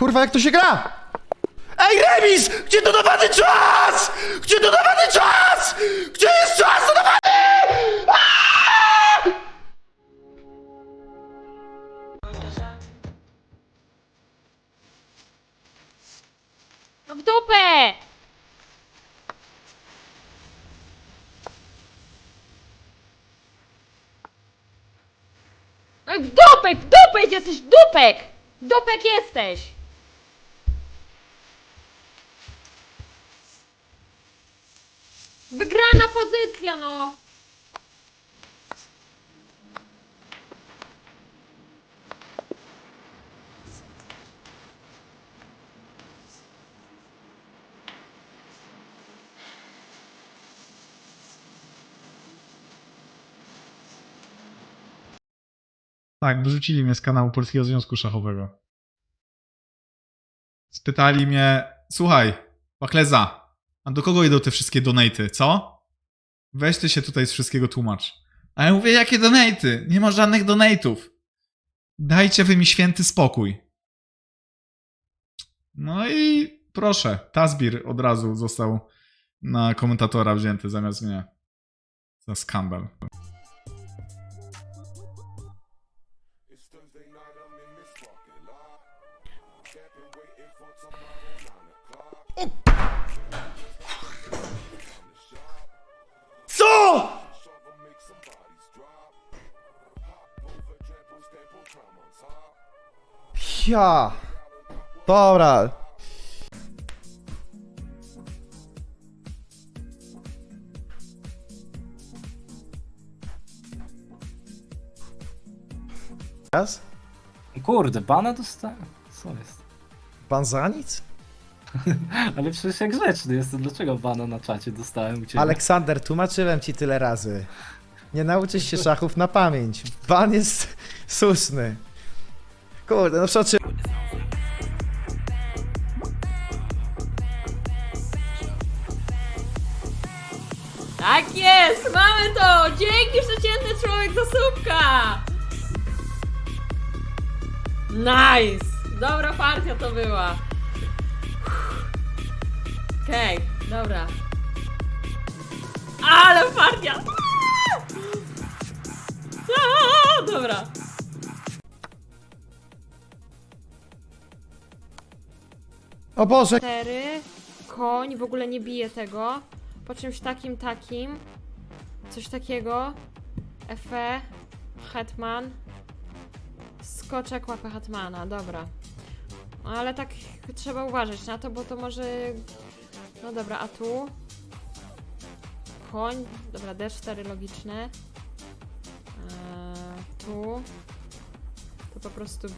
Kurwa, jak to się gra? Ej, remis! Gdzie dodawany czas? Gdzie dodawany czas? Gdzie jest czas dodawany? No w dupę! No w dupek, w dupek jesteś, dupek! Dupek jesteś! Wygrana pozycja, no! Tak, wyrzucili mnie z kanału Polskiego Związku Szachowego. Spytali mnie, słuchaj, Pachleza, a do kogo idą te wszystkie donaty, co? Weź ty się tutaj z wszystkiego tłumacz. A ja mówię, jakie donaty? Nie ma żadnych donatów. Dajcie wy mi święty spokój. No i proszę, Tazbir od razu został na komentatora wzięty zamiast mnie. Za skandal. Ja. Dobra. Raz? Kurde, bana dostałem? Co jest? Pan za nic? Ale przecież jak grzeczny jestem, dlaczego bana na czacie dostałem u ciebie? Aleksander, tłumaczyłem ci tyle razy. Nie nauczysz się szachów na pamięć. Pan jest słuszny. Kurde, no przeczy... Tak jest! Mamy to! Dzięki przeciętny człowiek za słupka! Nice! Dobra partia to była. Okej, dobra. Ale partia! Dobra. O Boże! 4, koń, w ogóle nie bije tego. Po czymś takim, takim. Coś takiego. Efe, hetman. Skoczek, łapę hetmana, dobra. No, Ale tak trzeba uważać na to, bo to może... No dobra, a tu? Koń, dobra, D4 logiczne. To po prostu